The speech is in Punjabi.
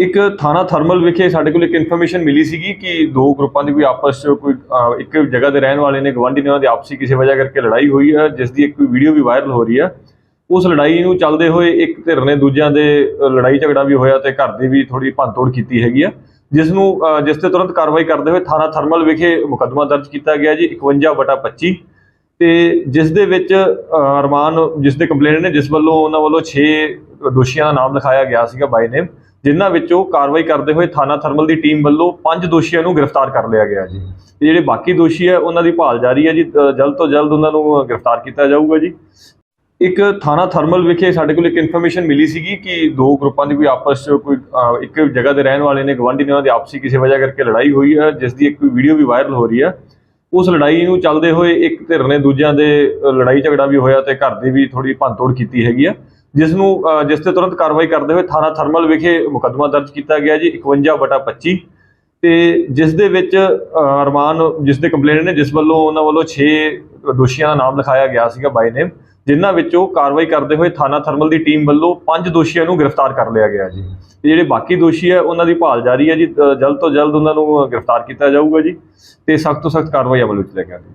ਇੱਕ ਥਾਣਾ ਥਰਮਲ ਵਿਖੇ ਸਾਡੇ ਕੋਲ ਇੱਕ ਇਨਫੋਰਮੇਸ਼ਨ ਮਿਲੀ ਸੀਗੀ ਕਿ ਦੋ ਗਰੁੱਪਾਂ ਦੀ ਕੋਈ ਆਪਸ 'ਚ ਕੋਈ ਅਹ, ਇੱਕ ਜਗ੍ਹਾ ਦੇ ਰਹਿਣ ਵਾਲੇ ਨੇ ਗਵਾਂਢੀ ਨੇ ਉਹਨਾਂ ਦੀ ਆਪਸੀ ਕਿਸੇ ਵਜ੍ਹਾ ਕਰਕੇ ਲੜਾਈ ਹੋਈ ਹੈ ਜਿਸ ਦੀ ਇੱਕ ਵੀਡੀਓ ਵੀ ਵਾਇਰਲ ਹੋ ਰਹੀ ਹੈ। ਉਸ ਲੜਾਈ ਨੂੰ ਚੱਲਦੇ ਹੋਏ ਇੱਕ ਧਿਰ ਨੇ ਦੂਜਿਆਂ ਦੇ ਅਹ, ਲੜਾਈ ਝਗੜਾ ਵੀ ਹੋਇਆ ਤੇ ਘਰ ਦੀ ਵੀ ਥੋੜੀ ਭੰਨਤੋੜ ਕੀਤੀ ਹੈਗੀ ਆ। ਜਿਸ ਨੂੰ ਅਹ, ਜਿਸ ਤੇ ਤੁਰੰਤ ਕਾਰਵਾਈ ਕਰਦੇ ਹੋਏ ਥਾਣਾ ਥਰਮਲ ਵਿਖੇ ਮੁਕੱਦਮਾ ਦਰਜ ਕੀਤਾ ਗਿਆ ਜੀ 51 ਬਟਾ 25 ਤੇ ਜਿਸ ਦੇ ਵਿੱਚ ਅਹ, ਅਰਮਾਨ ਜਿਸ ਦੇ ਕੰਪਲੇਂਟ ਨੇ ਜਿਸ ਵੱਲੋਂ ਉਹਨਾਂ ਵੱਲੋਂ 6 ਦੋਸ਼ੀਆਂ ਦਾ ਨਾਮ ਲਿਖਾਇਆ ਗਿਆ ਸੀਗਾ ਬਾਈ ਨੇਮ ਜਿਨ੍ਹਾਂ ਵਿੱਚੋਂ ਕਾਰਵਾਈ ਕਰਦੇ ਹੋਏ ਥਾਣਾ ਥਰਮਲ ਦੀ ਟੀਮ ਵੱਲੋਂ ਪੰਜ ਦੋਸ਼ੀਆਂ ਨੂੰ ਗ੍ਰਿਫਤਾਰ ਕਰ ਲਿਆ ਗਿਆ ਜੀ। ਤੇ ਜਿਹੜੇ ਬਾਕੀ ਦੋਸ਼ੀ ਹੈ, ਉਹਨਾਂ ਦੀ ਭਾਲ ਜਾਰੀ ਹੈ ਜੀ। ਜਲਦ ਤੋਂ ਜਲਦ ਉਹਨਾਂ ਨੂੰ ਗ੍ਰਿਫਤਾਰ ਕੀਤਾ ਜਾਊਗਾ ਜੀ। ਇੱਕ ਥਾਣਾ ਥਰਮਲ ਵਿਖੇ ਸਾਡੇ ਕੋਲ ਇੱਕ ਇਨਫੋਰਮੇਸ਼ਨ ਮਿਲੀ ਸੀਗੀ ਕਿ ਦੋ ਗਰੁੱਪਾਂ ਦੀ ਕੋਈ ਆਪਸ 'ਚ ਕੋਈ ਇੱਕ ਜਗ੍ਹਾ ਦੇ ਰਹਿਣ ਵਾਲੇ ਨੇ ਗਵਾਂਢੀ ਨੇ ਉਹਨਾਂ ਦੀ ਆਪਸੀ ਕਿਸੇ ਵਜ੍ਹਾ ਕਰਕੇ ਲੜਾਈ ਹੋਈ ਹੈ, ਜਿਸ ਦੀ ਇੱਕ ਵੀਡੀਓ ਵੀ ਵਾਇਰਲ ਹੋ ਰਹੀ ਹੈ। ਉਸ ਲੜਾਈ ਨੂੰ ਚੱਲਦੇ ਹੋਏ ਇੱਕ ਧਿਰ ਨੇ ਦੂਜਿਆਂ ਦੇ ਲੜਾਈ ਝਗੜਾ ਵੀ ਹੋਇਆ ਤੇ ਘਰ ਦੀ ਵੀ ਥੋੜੀ ਭੰਨਤੋੜ ਕੀਤੀ ਹੈਗੀ ਆ ਜਿਸ ਨੂੰ ਜਿਸ ਤੇ ਤੁਰੰਤ ਕਾਰਵਾਈ ਕਰਦੇ ਹੋਏ ਥਾਣਾ ਥਰਮਲ ਵਿਖੇ ਮੁਕੱਦਮਾ ਦਰਜ ਕੀਤਾ ਗਿਆ ਜੀ 51 ਬਟਾ 25 ਤੇ ਜਿਸ ਦੇ ਵਿੱਚ ਅਹ, ਅਰਮਾਨ ਜਿਸ ਦੇ ਕੰਪਲੇਨਟ ਨੇ ਜਿਸ ਵੱਲੋਂ ਉਹਨਾਂ ਵੱਲੋਂ 6 ਦੋਸ਼ੀਆਂ ਦਾ ਨਾਮ ਲਿਖਾਇਆ ਗਿਆ ਸੀਗਾ ਬਾਈ ਨੇਮ ਜਿਨ੍ਹਾਂ ਵਿੱਚੋਂ ਕਾਰਵਾਈ ਕਰਦੇ ਹੋਏ ਥਾਣਾ ਥਰਮਲ ਦੀ ਟੀਮ ਵੱਲੋਂ ਪੰਜ ਦੋਸ਼ੀਆਂ ਨੂੰ ਗ੍ਰਿਫਤਾਰ ਕਰ ਲਿਆ ਗਿਆ ਜੀ। ਤੇ ਜਿਹੜੇ ਬਾਕੀ ਦੋਸ਼ੀ ਹੈ ਉਹਨਾਂ ਦੀ ਭਾਲ ਜਾਰੀ ਹੈ ਜੀ ਜਲਦ ਤੋਂ ਜਲਦ ਉਹਨਾਂ ਨੂੰ ਗ੍ਰਿਫਤਾਰ ਕੀਤਾ ਜਾਊਗਾ ਜੀ ਤੇ ਸਖਤ ਤੋਂ ਸਖਤ ਕਾਰਵਾਈ ਅਮਲ ਵਿੱਚ ਲਿਆ ਕੇ ਆਂਦੀ